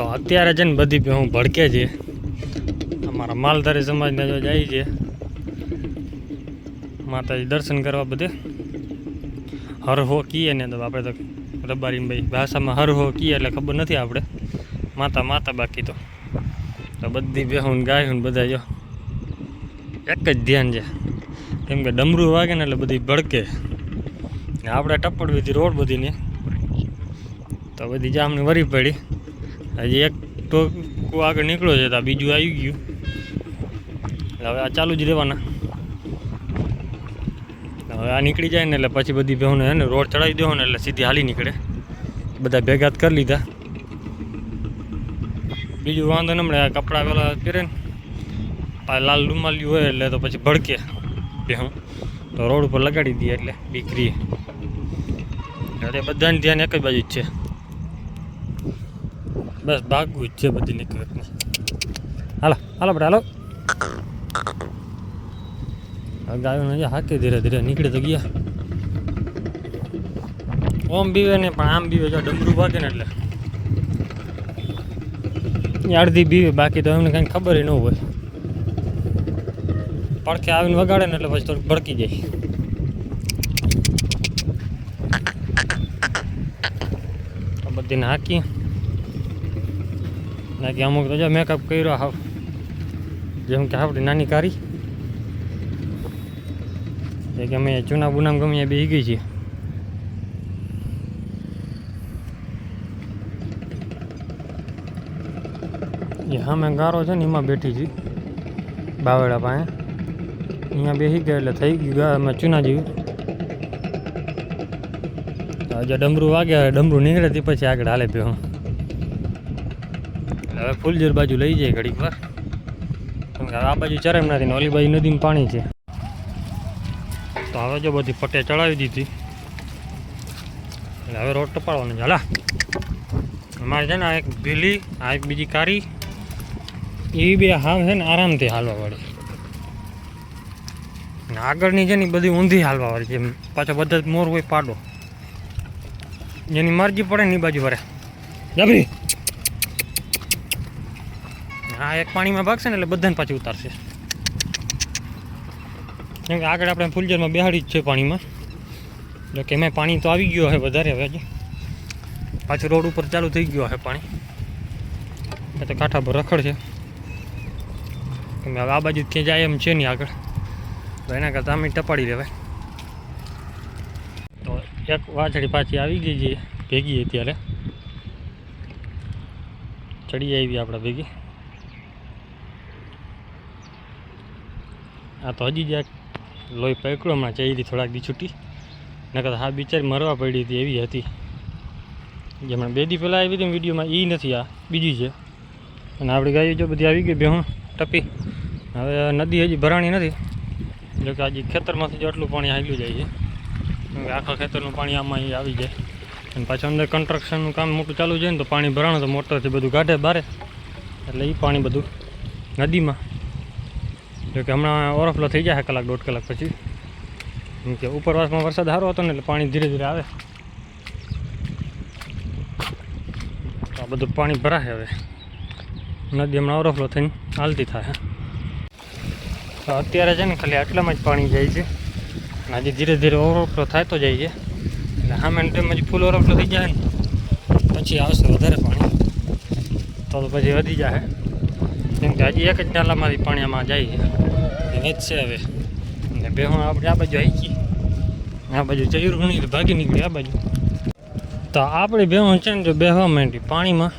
તો અત્યારે છે ને બધી હું ભડકે છે. અમારા માલધારી સમાજને જો જાય છે. માતાજી દર્શન કરવા બધે. હરહો કીએ ને તો આપણે તો રબારી ભાઈ ભાષામાં હરહો કીએ એટલે ખબર નથી આપણે. માતા માતા બાકી તો. તો બધી બેહું ગાયું ને બધા જો. એક જ ધ્યાન છે. કેમ કે ડમરું વાગે ને એટલે બધી ભડકે. આપણે ટપ્પડ હતી રોડ બધીને. તો બધી જામની વરી પડી. હજી એક તો આગળ નીકળ્યો છે તો બીજું આવી ગયું. એટલે હવે આ ચાલુ જ રહેવાના. હવે આ નીકળી જાય ને એટલે પછી બધી બેહોને હે ને રોડ ચડાવી દેવો ને એટલે સીધી હાલી નીકળે. બધા ભેગા કરી લીધા. બીજું વાંધો ન આ કપડાં પેલા પહેરે ને લાલ રૂમાલ્યું હોય એટલે તો પછી ભડકે બેહું. તો રોડ ઉપર લગાડી દઈએ એટલે બીકરીએ અરે બધાને ધ્યાન એક જ બાજુ જ છે. બસ ભાગવું જ છે બધી નીકળે હાલો હાલો બેટા, હાલો. આ ગાયો ને હાકે ધીરે ધીરે, નીકળી તો ગયા. ઓમ બીવે ને, પણ આમ બીવે જો ડમરું ભાગે ને એટલે. અડધી બીવે, બાકી તો એમને કંઈ ખબર ન હોય. પડખે આવીને વગાડે ને એટલે પછી થોડુંક ભડકી જાય. બધીને બધીને નાખી અમુક તો જો મેકઅપ કર્યો હાવ. જેમ કે આપણી નાની કારી. જે કે અમે ચૂના બુનામ ગમે બે ગઈ છીએ. એ સામે ગારો છે ને એમાં બેઠી છે બાવળા પાસે. અહીંયા બેસી ગયા એટલે થઈ ગયું અમે ચૂના જેવું. હજુ ડમરું વાગ્યા, ડમરું નીકળે તે પછી આગળ હાલે પે હું હવે ફૂલજર બાજુ લઈ જાય ઘડીક વાર. કેમ કે આ બાજુ ચરમ નથી ને ઓલી બાજુ નદીનું પાણી છે. તો હવે જો બધી પટ્ટે ચડાવી દીધી. એટલે હવે રોડ ટપાડવાનો છે. હાલા. અમારે છે ને આ એક ભીલી, આ એક બીજી કારી. એ બે હાવ છે ને આરામથી હાલવા વાળી. ને આગળની છે ને બધી ઊંધી હાલવા વાળી છે. પાછો બધા મોર હોય પાડો. જેની મરજી પડે ને એ બાજુ વરે. જબરી હા એક પાણીમાં ભાગશે ને એટલે બધાને પાછી ઉતારશે. કેમ કે આગળ આપણે ફૂલજરમાં બેહાડી જ છે પાણીમાં. એટલે કે એમાં પાણી તો આવી ગયું હશે વધારે હવે પાછું રોડ ઉપર ચાલુ થઈ ગયું હશે પાણી. તો કાંઠા પર રખડ છે. કેમ હવે આ બાજુ ક્યાં જાય એમ છે નહીં આગળ. તો એના કરતાં અમે ટપાડી લેવાય. તો એક વાછડી પાછી આવી ગઈ છે. ભેગી અત્યારે ચડી આવી આપણે ભેગી. આ તો હજી જ્યાં લોહી પકડ્યો, હમણાં હતી થોડાક દી છૂટી. નકર હા, બિચારી મરવા પડી હતી એવી હતી. જે હમણાં બે દી પહેલાં આવી હતી વિડીયોમાં એ નથી આ, બીજી છે. અને આપણી ગાયો જો બધી આવી ગઈ ભેહું ટપી. હવે નદી હજી ભરાણી નથી. જો કે આજે ખેતરમાંથી જો આટલું પાણી હાલ્યું જાય છે. આખા ખેતરનું પાણી આમાં આવી જાય. અને પાછું અંદર કન્સ્ટ્રક્શનનું કામ મોટું ચાલુ છે ને, તો પાણી ભરાણું તો મોટરથી બધું કાઢે બારે. એટલે એ પાણી બધું નદીમાં. જો કે હમણાં ઓવરફ્લો થઈ જાય કલાક, દોઢ કલાક પછી. કેમ કે ઉપરવાસમાં વરસાદ સારો હતો ને એટલે પાણી ધીરે ધીરે આવે. તો આ બધું પાણી ભરાશે હવે. નદી હમણાં ઓવરફ્લો થઈને હાલતી થાય. તો અત્યારે છે ને ખાલી આટલામાં જ પાણી જાય છે. અને હજી ધીરે ધીરે ઓવરફ્લો થતો જાય છે. એટલે સામે ટાઈમ હજી ફૂલ ઓવરફ્લો થઈ જાય ને, પછી આવશે વધારે પાણી. તો તો પછી વધી જાય કેમ કે હજી એક જ નાલામાંથી પાણી આમાં જાય છે. એ વેચશે હવે. ને બે હું આપણે આ બાજુ આવી ગઈ. આ બાજુ ચયુર ઘણી ભાગી નીકળી આ બાજુ. તો આપણે બેહું છે ને જો બેહવા માંડી પાણીમાં.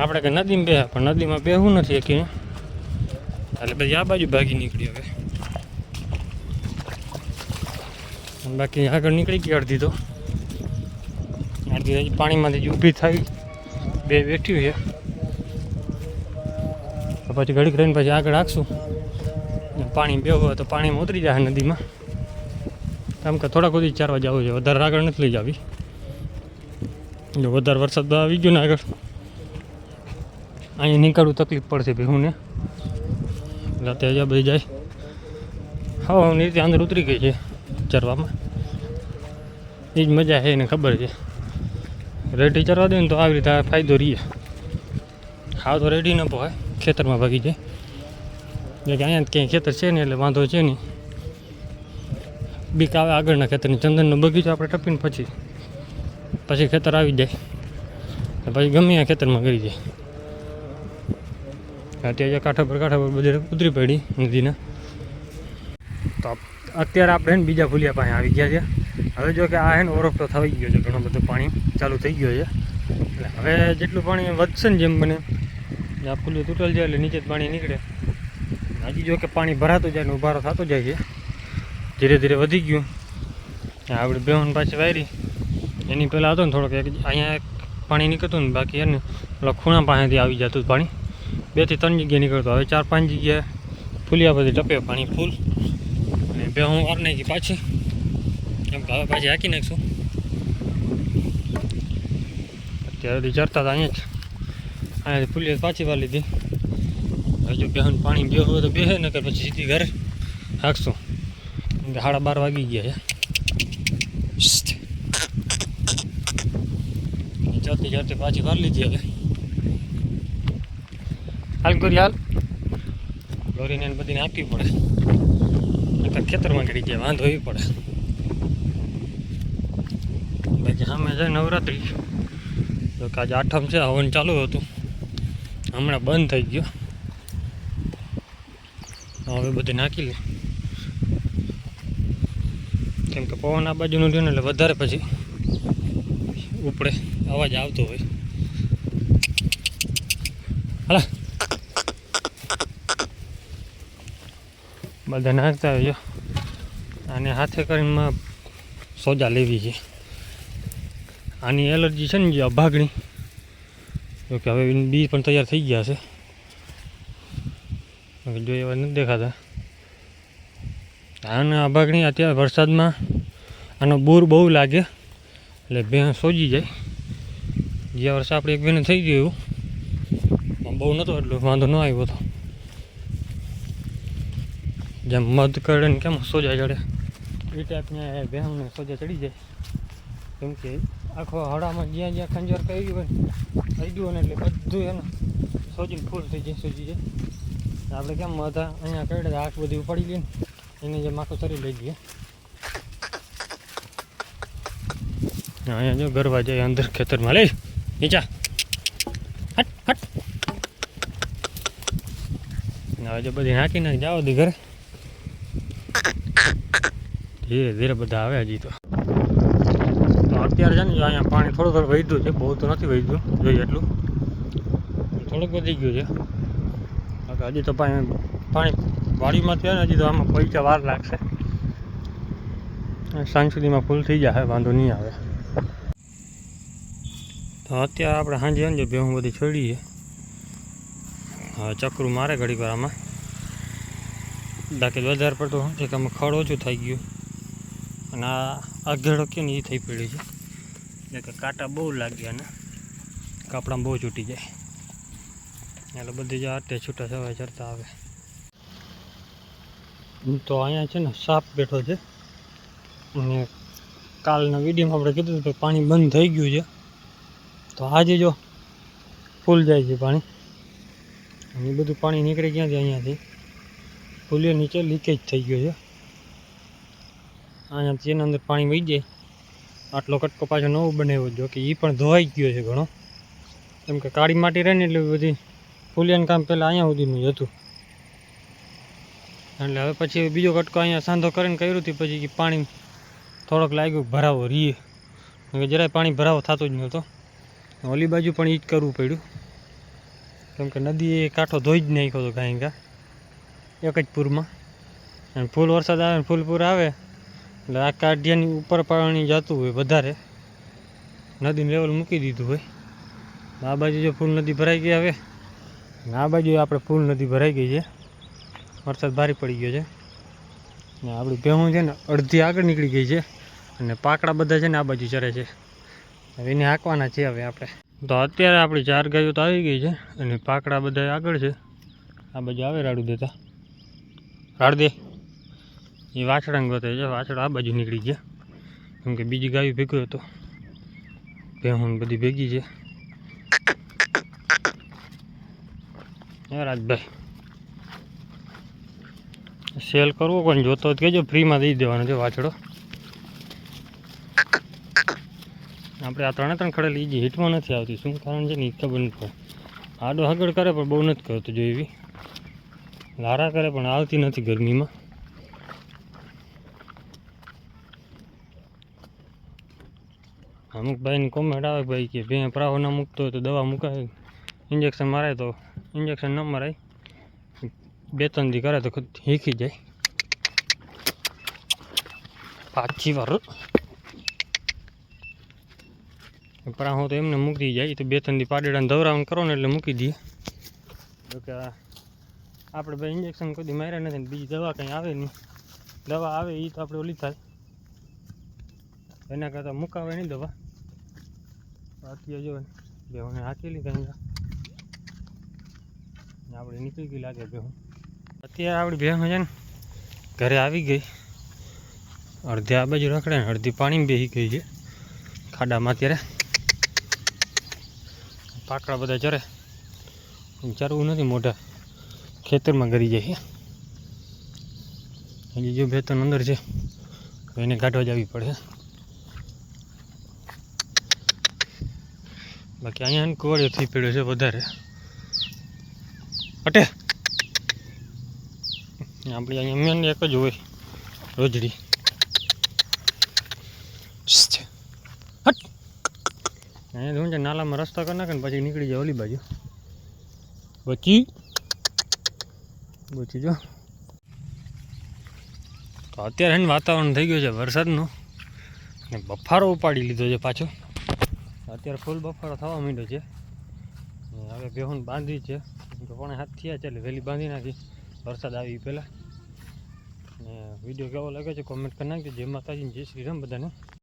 આપણે કે નદીમાં બેહ, પણ નદીમાં બેહવું નથી એકીને એટલે પછી આ બાજુ ભાગી નીકળી હવે. બાકી આગળ નીકળી ગઈ અડધી તો. અડધી હજી પાણીમાંથી ઊભી થઈ. બે બેઠી છે પછી ઘડીક રહીને પછી આગળ રાખશું અને પાણી બેવું તો પાણીમાં ઉતરી જાય નદીમાં. કેમ કે થોડાક સુધી ચારવા જવું છે. વધારે આગળ નથી લઈ જવી. જો વધારે વરસાદ આવી ગયો ને આગળ. અહીંયા નીકળવું તકલીફ પડશે ભેહુંને રાતે હજા બધી જાય. હા હું રીતે અંદર ઉતરી ગઈ છે ચરવામાં. એ જ મજા છે એને ખબર છે. રેડી ચરવા દે ને તો આવી રીતે ફાયદો રહીએ હા તો રેડી ન પોહાય. ખેતરમાં ભાગી જાય. કે અહીંયા ક્યાંય ખેતર છે ને એટલે વાંધો છે નહીં. બીક આવે આગળના ખેતરની, ચંદનનો બગીચો આપણે ટપીને પછી પછી ખેતર આવી જાય. પછી ગમે ત્યાં ખેતરમાં કરી જાય. અત્યારે કાંઠા પર કાંઠા પર બધે ઉતરી પડી નદીના. તો અત્યારે આપણે ને બીજા ફૂલિયા પાસે આવી ગયા છે. હવે જો કે આ હે ને ઓવરફ્લો થઈ ગયો છે, ઘણો બધું પાણી ચાલુ થઈ ગયો છે. એટલે હવે જેટલું પાણી વધશે ને જેમ બને આ ફૂલિયું તૂટેલ જાય એટલે નીચે પાણી નીકળે. હજી જો કે પાણી ભરાતું જાય ને ઉભારો થતો જાય છે. ધીરે ધીરે વધી ગયું. આપણે બેહન પાછી વાયરી. એની પહેલાં હતો ને થોડોક એક, અહીંયા પાણી નીકળતું ને બાકી એને પેલા ખૂણા પાસેથી આવી જતું પાણી. બેથી ત્રણ જગ્યાએ નીકળતું. હવે ચાર પાંચ જગ્યાએ ફૂલિયા બધી ટપે પાણી ફૂલ. અને બે હું વાર નાખી પાછી. કેમ હવે પાછી હાકી નાખશું. અત્યારે ચરતા હતા અહીંયા જ. અહીંયાથી ફૂલિયા પાછી વાર લીધી. હવે જો બેહન પાણી બે હોય તો બેહે, નકર પછી સીધી ઘરે કે સાડા બાર વાગી ગયા છે. જતી જતી પાછી વાર લીધી હવે. હાલ ગોરી હાલ. ગોરીને બધીને આપવી પડે. નકર ખેતરમાં કરી જાય, વાંધો એવી પડે. બાકી સામે છે નવરાત્રી. તો કે આજે આઠમ છે, હવન ચાલુ હતું. હમણાં બંધ થઈ ગયો. હવે બધે નાખી લે. કેમ કે પવન આ બાજુનું રહ્યું ને એટલે વધારે પછી ઉપડે, અવાજ આવતો હોય. હાલા. બધા નાખતા હોય આને હાથે કરીને સોજા લેવી છે. આની એલર્જી છે ને જે અભાગણી. જોકે હવે બી પણ તૈયાર થઈ ગયા છે. બાકી એવા નથી દેખાતા. આના અભાગણી અત્યારે વરસાદમાં આનો બૂર બહુ લાગે, એટલે ભેં સોજી જાય. ગયા વર્ષે આપણે એક બેને થઈ ગયું એવું બહુ નહોતો એટલો વાંધો ન આવ્યો હતો જેમ મધ કરે ને કેમ સોજા ચડે. એ ટાઈપના ભેહુંને સોજા ચડી જાય. કેમ કે આખો હડામાં જ્યાં જ્યાં ખંજર કરી ગયું હોય થઈ ગયું ને એટલે બધું એને સોજીને ફૂલ થઈ જાય, સોજી જાય. આપણે કેમ હતા? અહીંયા કરડે આંખ બધી ઉપાડી લઈએ એને જે માખું શરીર લઈ લઈએ અહીંયા જો ગરવા જાય અંદર ખેતરમાં. લઈ, નીચા. હટ હટ. હવે જો બધી નાખી નાખી. જાઓ દી ઘરે. ધીરે ધીરે બધા આવે હજી તો. અત્યારે છે ને અહીંયા પાણી થોડું થોડું વધ્યું છે. બહુ તો નથી વધ્યું જોઈએ એટલું. થોડુંક વધી ગયું છે. હજી તો પાણી પાણી વાડીમાં થયા ને, હજી તો આમાં પૈસા વાર લાગશે. સાંજ સુધીમાં ફૂલ થઈ જશે વાંધો નહીં આવે. તો અત્યારે આપણે સાંજે ને ભેહું બધી છોડીએ. હવે ચક્રું મારે ઘડીક વાર આમાં. બાકી વધારે પડતું શું છે કે આમાં ખડ ઓછું થઈ ગયું. અને આ અઘેડો કે ને એ થઈ પડ્યું છે. એટલે કે કાંટા બહુ લાગ્યા ને, કાપડામાં બહુ છૂટી જાય. એટલે બધી જે આટે છૂટા સવાય ચડતા આવે. તો અહીંયા છે ને સાપ બેઠો છે. અને કાલના વિડીયોમાં આપણે કીધું કે પાણી બંધ થઈ ગયું છે. તો આજે જો ફૂલ જાય છે પાણી. અને બધું પાણી નીકળી ક્યાંથી અહીંયાથી. ફૂલ્યો નીચે લીકેજ થઈ ગયો છે. અહીંયાથી એના અંદર પાણી વહી જાય, આટલો કટકો પાછો નવો બનાવ્યો જો કે એ પણ ધોવાઈ ગયો છે ઘણો. કેમ કે કાળી માટી રહે ને એટલે બધી પુલિયાનું કામ પહેલાં અહીંયા સુધીનું જ હતું. એટલે હવે પછી બીજો કટકો અહીંયા સાંધો કરીને કર્યું હતું પછી પાણી થોડોક લાગ્યું, ભરાવો રીએ. કે જરાય પાણી ભરાવો થતો જ નહોતો. ઓલી બાજુ પણ એ જ કરવું પડ્યું. કેમ કે નદીએ કાંઠો ધોઈ જ નાખ્યો હતો કાંઈ કા એક જ પૂરમાં. અને ફૂલ વરસાદ આવે ફૂલ પૂર આવે, એટલે આ કાઢિયાની ઉપર પાણી જતું હોય વધારે. નદીનું લેવલ મૂકી દીધું હોય. આ બાજુ જો ફૂલ નદી ભરાઈ ગઈ હવે આ બાજુ આપણે ફૂલ નદી ભરાઈ ગઈ છે. વરસાદ ભારે પડી ગયો છે. ને આપણી ભેહું છે ને અડધી આગળ નીકળી ગઈ છે અને પાકડા બધા છે ને આ બાજુ ચરે છે. એને હાંકવાના છે હવે આપણે. તો અત્યારે આપણી ચાર ગાયો તો આવી ગઈ છે અને પાકડા બધા આગળ છે. આ બાજુ આવે રાડું દેતા. રાડ દે. એ વાછડા ગોતે છે. વાછડા આ બાજુ નીકળી ગયા. કેમ કે બીજી ગાયો ભેગો હતો ભેહું બધી ભેગી છે. રાજભાઈ. સેલ કરવો કોઈ જોતો કહેજો ફ્રીમાં દઈ દેવાનો છે વાછડો. આપણે આ ત્રણે ત્રણ ખડેલી જે હિટમાં નથી આવતી, શું કારણ છે ને એ ખબર નથી આડો હગડ કરે પણ બહુ નથી કરતો જો એવી. લારા કરે પણ આવતી નથી ગરમીમાં. અમુક ભાઈની કોમેન્ટ આવે ભાઈ કે ભે પ્રાવો ના મૂકતો હોય તો દવા મુકાય. ઇન્જેક્શન મારે તો ઇન્જેક્શન ન મરાય. બે, ત્રણ દી કરે તો શીખી જાય. પાછી વાર. પ્રાહો તો એમને મૂકી જાય. તો બે, ત્રણ દી પાડીડાને ધવરાવન કરો ને એટલે મૂકી દઈએ. તો કે આપણે ભાઈ ઇન્જેક્શન કદી માર્યા નથી બીજી દવા કંઈ આવે નહીં. દવા આવે એ તો આપણે ઓલી થાય. એના કરતાં મુકાવે નહીં દવા. બાકી જો બેહોને હાકેલી કંઈ આપણે નીકળી ગઈ લાગે ભેહું. અત્યારે આપણી ભેહું છે ને, ઘરે આવી ગઈ. અડધી આ બાજુ રખડે ને, અડધી પાણીમાં બેસી ગઈ છે. ખાડામાં અત્યારે. પાકડા બધા ચરે. ચરવું નથી મોઢા. ખેતરમાં ગરી જાય હજી જો બે ત્રણ અંદર છે એને કાઢવા જવી પડે. બાકી અહીંયા કુવાડિયો થઈ પડ્યો છે વધારે. અટે આપણી અહીંયા મેન એક જ હોય રોજડી. હટ. અહીંયા શું છે નાલામાં રસ્તા કરી નાખે ને પછી નીકળી જાય ઓલી બાજુ. બચી. બચી જો. તો અત્યારે એને વાતાવરણ થઈ ગયું છે વરસાદનું. ને બફારો ઉપાડી લીધો છે પાછો. અત્યારે ફૂલ બફારો થવા માંડ્યો છે. હવે બેહુન બાંધી છે. તો પણ હાથ થયા છે એટલે વહેલી બાંધી નાખી. વરસાદ આવી પહેલાં. ને વીડિયો કેવો લાગે છે કોમેન્ટ કરી નાખજો. જય માતાજી જય શ્રી રામ બધાને.